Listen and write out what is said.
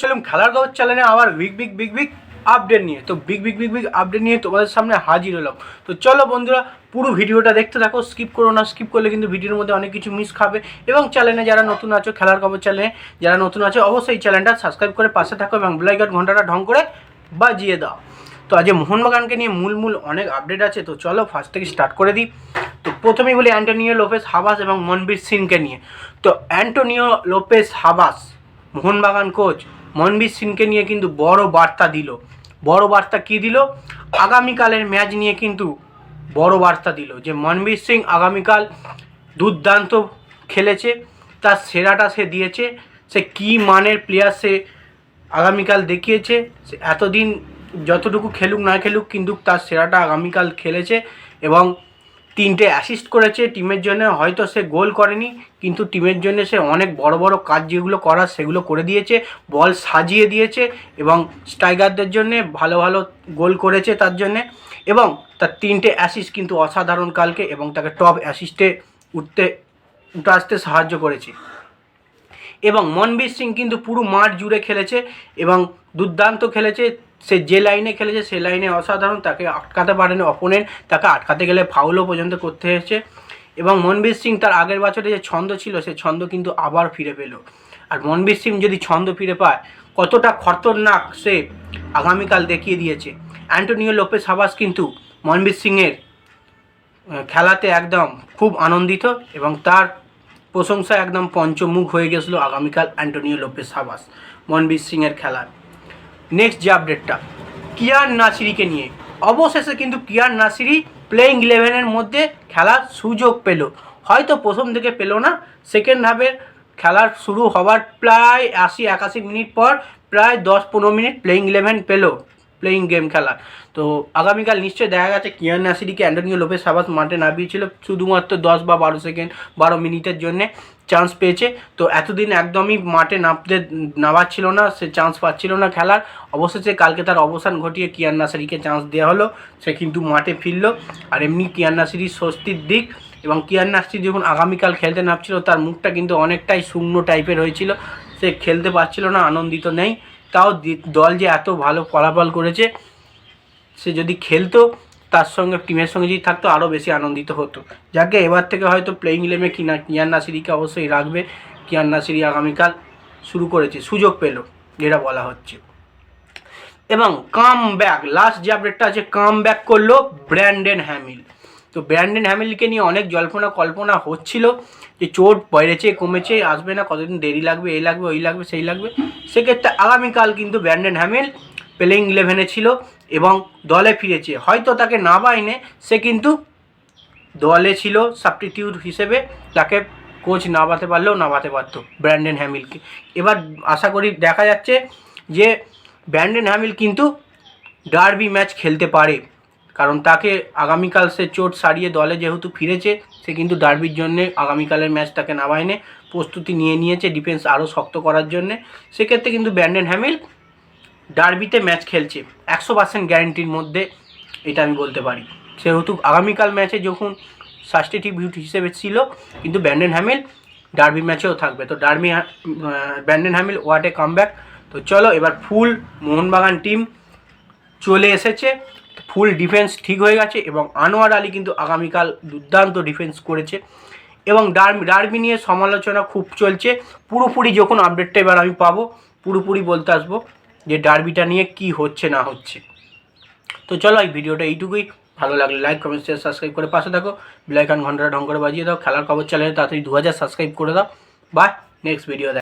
চলুন খেলার খবর চ্যানেলে আবার big big big big update নিয়ে। তো big big big big update নিয়ে তোমাদের সামনে হাজির হলাম। তো চলো বন্ধুরা, পুরো ভিডিওটা দেখতে থাকো স্কিপ করো না স্কিপ করলে কিন্তু ভিডিওর মধ্যে অনেক কিছু মিস খাবে। এবং চ্যানেলে যারা নতুন আছো, খেলার খবর চ্যানেলে যারা নতুন আছো, অবশ্যই চ্যানেলটা সাবস্ক্রাইব করে পাশে থাকো এবং বেলাইকন ঘন্টাটা ঢং করে বাজিয়ে দাও। তো আজ মোহনবাগানকে নিয়ে মূল মূল অনেক আপডেট আছে। তো চলো ফার্স্ট থেকে স্টার্ট করে দিই। তো প্রথমেই বলি অ্যান্টোনিও লোপেস হাবাস এবং মনবীর সিংকে নিয়ে। তো Antonio Lopez Habas, Mohun Bagan coach Manvir সিংকে নিয়ে কিন্তু বড় বার্তা দিল। বড় বার্তা কী দিল? আগামীকালের ম্যাচ নিয়ে কিন্তু বড় বার্তা দিল যে মনবীর সিং আগামীকাল দুর্দান্ত খেলেছে, তার সেরাটা সে দিয়েছে, সে কী মানের প্লেয়ার সে আগামীকাল দেখিয়েছে, সে এতদিন যতটুকু খেলুক না খেলুক কিন্তু তার সেরাটা আগামীকাল খেলেছে এবং তিনটে অ্যাসিস্ট করেছে টিমের জন্য। হয়তো সে গোল করেনি, কিন্তু টিমের জন্য সে অনেক বড় বড় কাজ যেগুলো করার সেগুলো করে দিয়েছে। বল সাজিয়ে দিয়েছে এবং স্ট্রাইকারদের জন্যে ভালো ভালো গোল করেছে তার জন্যে। এবং তার তিনটে অ্যাসিস্ট কিন্তু অসাধারণ কালকে এবং তাকে টপ অ্যাসিস্টে উঠতে, উঠে আসতে সাহায্য করেছে। এবং মনবীর সিং কিন্তু পুরো মাঠ জুড়ে খেলেছে এবং দুর্দান্ত খেলেছে। সে যে লাইনে খেলেছে, সে লাইনে অসাধারণ, তাকে আটকাতে পারেনি অপোনেন্ট তাকে আটকাতে গেলে ফাউলও পর্যন্ত করতে হয়েছে। এবং মনবীর সিং তার আগের বছরে যে ছন্দ ছিল, সে ছন্দ কিন্তু আবার ফিরে পেল। আর মনবীর সিং যদি ছন্দ ফিরে পায়, কতটা খতরনাক সে আগামীকাল দেখিয়ে দিয়েছে। অ্যান্টোনিও লোপেস হাবাস কিন্তু মনবীর সিংয়ের খেলাতে একদম খুব আনন্দিত এবং তার প্রশংসা একদম পঞ্চমুখ হয়ে গেছিল আগামীকাল অ্যান্টোনিও লোপেস হাবাস মনবীর সিংয়ের খেলার নেক্সট যে আপডেটটা কিয়ার নাসিরিকে নিয়ে। অবশেষে কিন্তু কিয়ার নাসিরি প্লেইং ইলেভেনের মধ্যে খেলার সুযোগ পেল। হয়তো প্রথম থেকে পেল না সেকেন্ড হাফের খেলার শুরু হওয়ার প্রায় আশি একাশি মিনিট পর, প্রায় দশ পনেরো মিনিট প্লেইং ইলেভেন পেল। প্লেইং গেম খেলা। তো আগামীকাল নিশ্চয়ই দেখা গেছে কিয়ান নাসিরিকে অ্যান্টনিও লোপেস সাবাস মাঠে নামিয়েছিল শুধুমাত্র দশ বা বারো সেকেন্ড বারো মিনিটের জন্যে চান্স পেয়েছে। তো এতদিন একদমই মাঠে নামতে নামাচ্ছিল না, সে চান্স পাচ্ছিল না খেলার। অবশেষে কালকে তার অবসান ঘটিয়ে কিয়ান নাসিরিকে চান্স দেওয়া হলো। সে কিন্তু মাঠে ফিরলো। আর এমনি কিয়ান নাসিরির স্বস্তির দিক এবং কিয়ান নাসির যখন আগামীকাল খেলতে নামছিল, তার মুখটা কিন্তু অনেকটাই শূন্য টাইপের হয়েছিল। সে খেলতে পারছিল না, আনন্দিত নেই। তাও দল যে এত ভালো ফলাফল করেছে, সে যদি খেলতো, তার সঙ্গে, টিমের সঙ্গে যদি থাকতো আরও বেশি আনন্দিত হতো। যাকে এবার থেকে হয়তো প্লেইং ইলেভেনে কিনা, কিয়ান নাসিরিকে অবশ্যই রাখবে। কিয়ান নাসিরি আগামীকাল শুরু করেছে, সুযোগ পেল, যেটা বলা হচ্ছে। এবং কাম ব্যাক লাস্ট যে আপডেটটা আছে কাম ব্যাক করল ব্র্যান্ডেন হ্যামিল তো ব্র্যান্ডেন হ্যামিলকে নিয়ে অনেক জল্পনা কল্পনা হচ্ছিল যে চোট বেড়েছে, কমেছে, আসবে না, কতদিন দেরি লাগবে এই লাগবে, ওই লাগবে, সেই লাগবে। সেক্ষেত্রে আগামীকাল কিন্তু ব্র্যান্ডেন হ্যামিল প্লেইং ইলেভেনে ছিল এবং দলে ফিরেছে। হয়তো তাকে না বাইনে সে কিন্তু দলে ছিল সাবস্টিটিউট হিসেবে। তাকে কোচ নামাতে পারলেও নামাতে পারতো ব্র্যান্ডেন হ্যামিলকে এবার আশা করি দেখা যাচ্ছে যে ব্র্যান্ডেন হ্যামিল কিন্তু ডার্বি ম্যাচ খেলতে পারে। কারণ তাকে আগামীকাল সে চোট সারিয়ে দলে যেহেতু ফিরেছে, সে কিন্তু ডার্বির জন্য আগামীকালের ম্যাচ তাকে নামায়নে। প্রস্তুতি নিয়ে নিয়েছে ডিফেন্স আরও শক্ত করার জন্যে। সেক্ষেত্রে কিন্তু ব্যান্ডেন হ্যামিল ডার্বিতে ম্যাচ খেলছে। একশো পার্সেন্ট গ্যারেন্টির মধ্যে এটা আমি বলতে পারি। সেহেতু আগামীকাল ম্যাচে যখন সাবস্টিটিউট হিসেবে ছিল, কিন্তু ব্যান্ডেন হ্যামিল ডার্বি ম্যাচেও থাকবে। তো derby Brandon Hamill what comeback তো চলো এবার ফুল মোহনবাগান টিম চলে এসেছে। ফুল ডিফেন্স ঠিক হয়ে গেছে এবং আনোয়ার আলী কিন্তু আগামীকাল দুর্দান্ত ডিফেন্স করেছে। এবং ডার্বি নিয়ে সমালোচনা খুব চলছে। পুরোপুরি যখন আপডেটটা এবার আমি পাবো, পুরোপুরি বলতে আসব যে ডার্বিটা নিয়ে কি হচ্ছে, না হচ্ছে। তো চলো এই ভিডিওটা এইটুকুই। ভালো লাগলে লাইক কমেন্ট শেয়ার সাবস্ক্রাইব করে পাশে থাকো। বেলাইকান ঘন্টাটা ঢং করে বাজিয়ে দাও। খেলার খবর চ্যানেলে তাড়াতাড়ি দু হাজার সাবস্ক্রাইব করে দাও। By next video